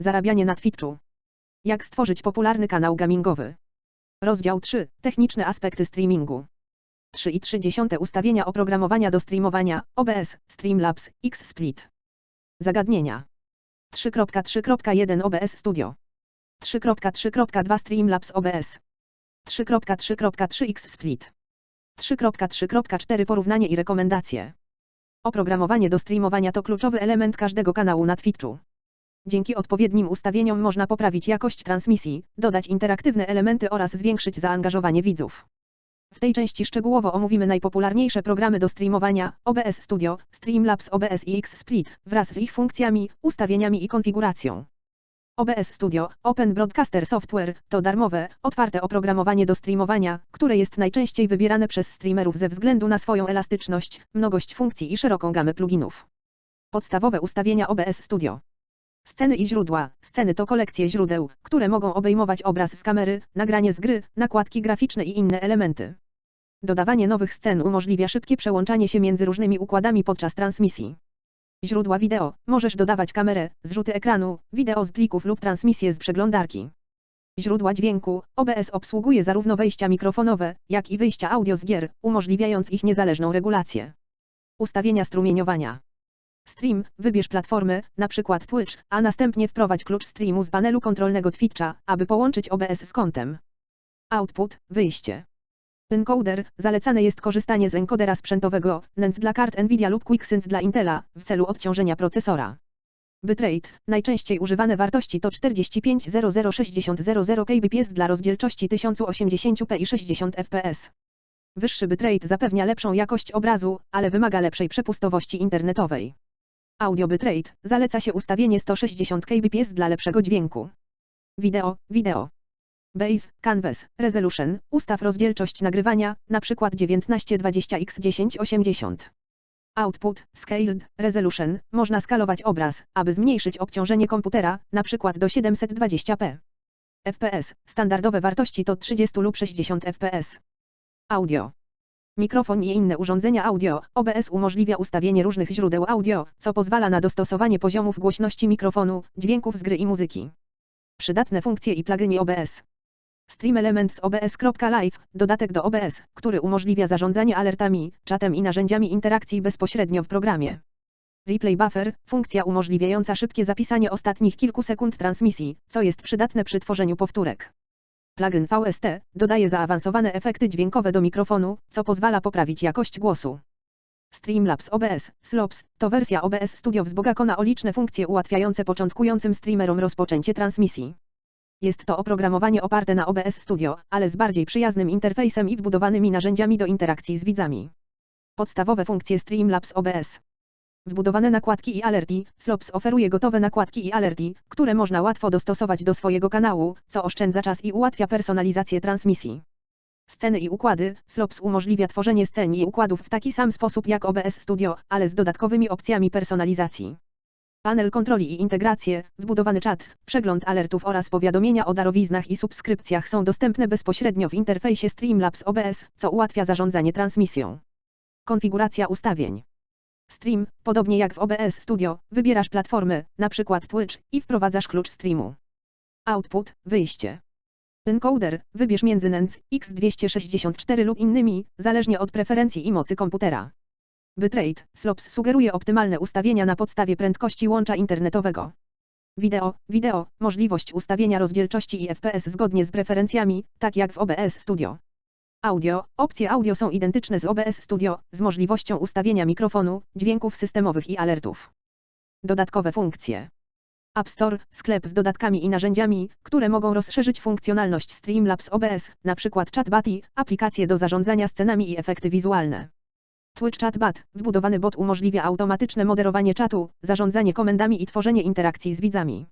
Zarabianie na Twitchu. Jak stworzyć popularny kanał gamingowy. Rozdział 3. Techniczne aspekty streamingu. 3,3 ustawienia oprogramowania do streamowania, OBS, Streamlabs, XSplit. Zagadnienia. 3.3.1 OBS Studio. 3.3.2 Streamlabs OBS. 3.3.3 XSplit. 3.3.4 Porównanie i rekomendacje. Oprogramowanie do streamowania to kluczowy element każdego kanału na Twitchu. Dzięki odpowiednim ustawieniom można poprawić jakość transmisji, dodać interaktywne elementy oraz zwiększyć zaangażowanie widzów. W tej części szczegółowo omówimy najpopularniejsze programy do streamowania, OBS Studio, Streamlabs OBS i XSplit, wraz z ich funkcjami, ustawieniami i konfiguracją. OBS Studio, Open Broadcaster Software, to darmowe, otwarte oprogramowanie do streamowania, które jest najczęściej wybierane przez streamerów ze względu na swoją elastyczność, mnogość funkcji i szeroką gamę pluginów. Podstawowe ustawienia OBS Studio. Sceny i źródła. Sceny to kolekcje źródeł, które mogą obejmować obraz z kamery, nagranie z gry, nakładki graficzne i inne elementy. Dodawanie nowych scen umożliwia szybkie przełączanie się między różnymi układami podczas transmisji. Źródła wideo. Możesz dodawać kamerę, zrzuty ekranu, wideo z plików lub transmisję z przeglądarki. Źródła dźwięku. OBS obsługuje zarówno wejścia mikrofonowe, jak i wyjścia audio z gier, umożliwiając ich niezależną regulację. Ustawienia strumieniowania. Stream, wybierz platformę, np. Twitch, a następnie wprowadź klucz streamu z panelu kontrolnego Twitcha, aby połączyć OBS z kontem. Output, wyjście. Encoder, zalecane jest korzystanie z encodera sprzętowego, NENC dla kart Nvidia lub QuickSense dla Intela, w celu odciążenia procesora. Bitrate, najczęściej używane wartości to 45006000 kbps dla rozdzielczości 1080p i 60 fps. Wyższy bitrate zapewnia lepszą jakość obrazu, ale wymaga lepszej przepustowości internetowej. Audio bitrate, zaleca się ustawienie 160 kbps dla lepszego dźwięku. Wideo, wideo. Base, Canvas, Resolution, ustaw rozdzielczość nagrywania, np. 1920x1080. Output, Scaled, Resolution, można skalować obraz, aby zmniejszyć obciążenie komputera, np. do 720p. FPS, standardowe wartości to 30 lub 60 fps. Audio. Mikrofon i inne urządzenia audio, OBS umożliwia ustawienie różnych źródeł audio, co pozwala na dostosowanie poziomów głośności mikrofonu, dźwięków z gry i muzyki. Przydatne funkcje i pluginy OBS. Stream Element z OBS.live, dodatek do OBS, który umożliwia zarządzanie alertami, czatem i narzędziami interakcji bezpośrednio w programie. Replay Buffer, funkcja umożliwiająca szybkie zapisanie ostatnich kilku sekund transmisji, co jest przydatne przy tworzeniu powtórek. Plugin VST dodaje zaawansowane efekty dźwiękowe do mikrofonu, co pozwala poprawić jakość głosu. Streamlabs OBS, SLOPS, to wersja OBS Studio wzbogacona o liczne funkcje ułatwiające początkującym streamerom rozpoczęcie transmisji. Jest to oprogramowanie oparte na OBS Studio, ale z bardziej przyjaznym interfejsem i wbudowanymi narzędziami do interakcji z widzami. Podstawowe funkcje Streamlabs OBS. Wbudowane nakładki i alerty, Slops oferuje gotowe nakładki i alerty, które można łatwo dostosować do swojego kanału, co oszczędza czas i ułatwia personalizację transmisji. Sceny i układy, Slops umożliwia tworzenie scen i układów w taki sam sposób jak OBS Studio, ale z dodatkowymi opcjami personalizacji. Panel kontroli i integracje, wbudowany czat, przegląd alertów oraz powiadomienia o darowiznach i subskrypcjach są dostępne bezpośrednio w interfejsie Streamlabs OBS, co ułatwia zarządzanie transmisją. Konfiguracja ustawień. Stream, podobnie jak w OBS Studio, wybierasz platformę, np. Twitch, i wprowadzasz klucz streamu. Output, wyjście. Encoder, wybierz między NENC, X264 lub innymi, zależnie od preferencji i mocy komputera. Bitrate, SLOPS sugeruje optymalne ustawienia na podstawie prędkości łącza internetowego. Wideo, wideo, możliwość ustawienia rozdzielczości i FPS zgodnie z preferencjami, tak jak w OBS Studio. Audio, opcje audio są identyczne z OBS Studio, z możliwością ustawienia mikrofonu, dźwięków systemowych i alertów. Dodatkowe funkcje. App Store, sklep z dodatkami i narzędziami, które mogą rozszerzyć funkcjonalność Streamlabs OBS, np. chatboty, aplikacje do zarządzania scenami i efekty wizualne. Twitch Chatbot, wbudowany bot umożliwia automatyczne moderowanie czatu, zarządzanie komendami i tworzenie interakcji z widzami.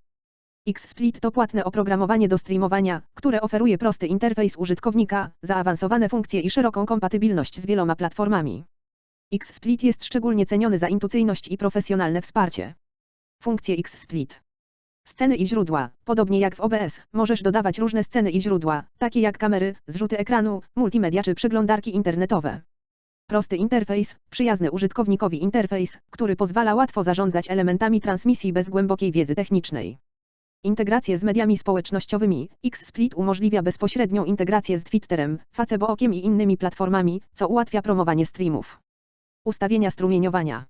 XSplit to płatne oprogramowanie do streamowania, które oferuje prosty interfejs użytkownika, zaawansowane funkcje i szeroką kompatybilność z wieloma platformami. XSplit jest szczególnie ceniony za intuicyjność i profesjonalne wsparcie. Funkcje XSplit. Sceny i źródła. Podobnie jak w OBS, możesz dodawać różne sceny i źródła, takie jak kamery, zrzuty ekranu, multimedia czy przeglądarki internetowe. Prosty interfejs, przyjazny użytkownikowi interfejs, który pozwala łatwo zarządzać elementami transmisji bez głębokiej wiedzy technicznej. Integrację z mediami społecznościowymi. XSplit umożliwia bezpośrednią integrację z Twitterem, Facebookiem i innymi platformami, co ułatwia promowanie streamów. Ustawienia strumieniowania.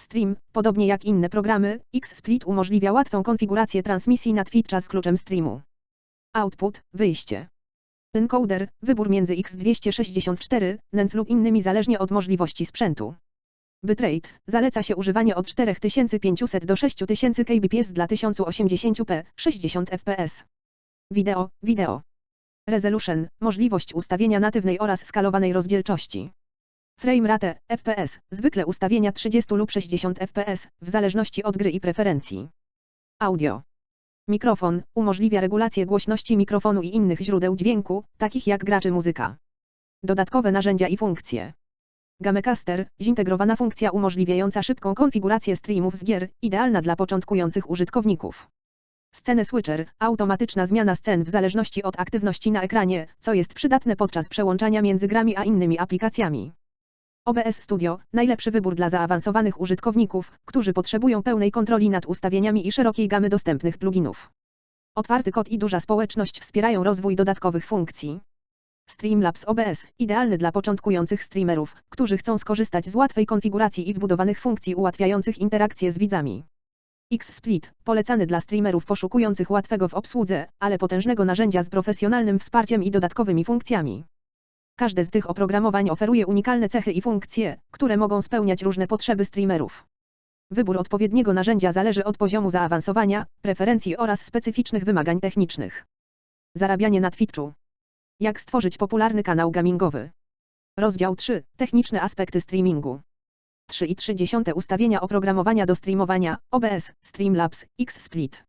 Stream, podobnie jak inne programy, XSplit umożliwia łatwą konfigurację transmisji na Twitcha z kluczem streamu. Output, wyjście. Encoder, wybór między X264, NENC lub innymi zależnie od możliwości sprzętu. Bitrate, zaleca się używanie od 4500 do 6000 kbps dla 1080p, 60 fps. Wideo, wideo. Resolution, możliwość ustawienia natywnej oraz skalowanej rozdzielczości. Frame rate, FPS, zwykle ustawienia 30 lub 60 fps, w zależności od gry i preferencji. Audio. Mikrofon, umożliwia regulację głośności mikrofonu i innych źródeł dźwięku, takich jak graczy muzyka. Dodatkowe narzędzia i funkcje. Gamecaster, zintegrowana funkcja umożliwiająca szybką konfigurację streamów z gier, idealna dla początkujących użytkowników. Sceny Switcher, automatyczna zmiana scen w zależności od aktywności na ekranie, co jest przydatne podczas przełączania między grami a innymi aplikacjami. OBS Studio, najlepszy wybór dla zaawansowanych użytkowników, którzy potrzebują pełnej kontroli nad ustawieniami i szerokiej gamy dostępnych pluginów. Otwarty kod i duża społeczność wspierają rozwój dodatkowych funkcji. Streamlabs OBS, idealny dla początkujących streamerów, którzy chcą skorzystać z łatwej konfiguracji i wbudowanych funkcji ułatwiających interakcję z widzami. XSplit, polecany dla streamerów poszukujących łatwego w obsłudze, ale potężnego narzędzia z profesjonalnym wsparciem i dodatkowymi funkcjami. Każde z tych oprogramowań oferuje unikalne cechy i funkcje, które mogą spełniać różne potrzeby streamerów. Wybór odpowiedniego narzędzia zależy od poziomu zaawansowania, preferencji oraz specyficznych wymagań technicznych. Zarabianie na Twitchu. Jak stworzyć popularny kanał gamingowy? Rozdział 3. Techniczne aspekty streamingu. 3,3 ustawienia oprogramowania do streamowania, OBS, Streamlabs, XSplit.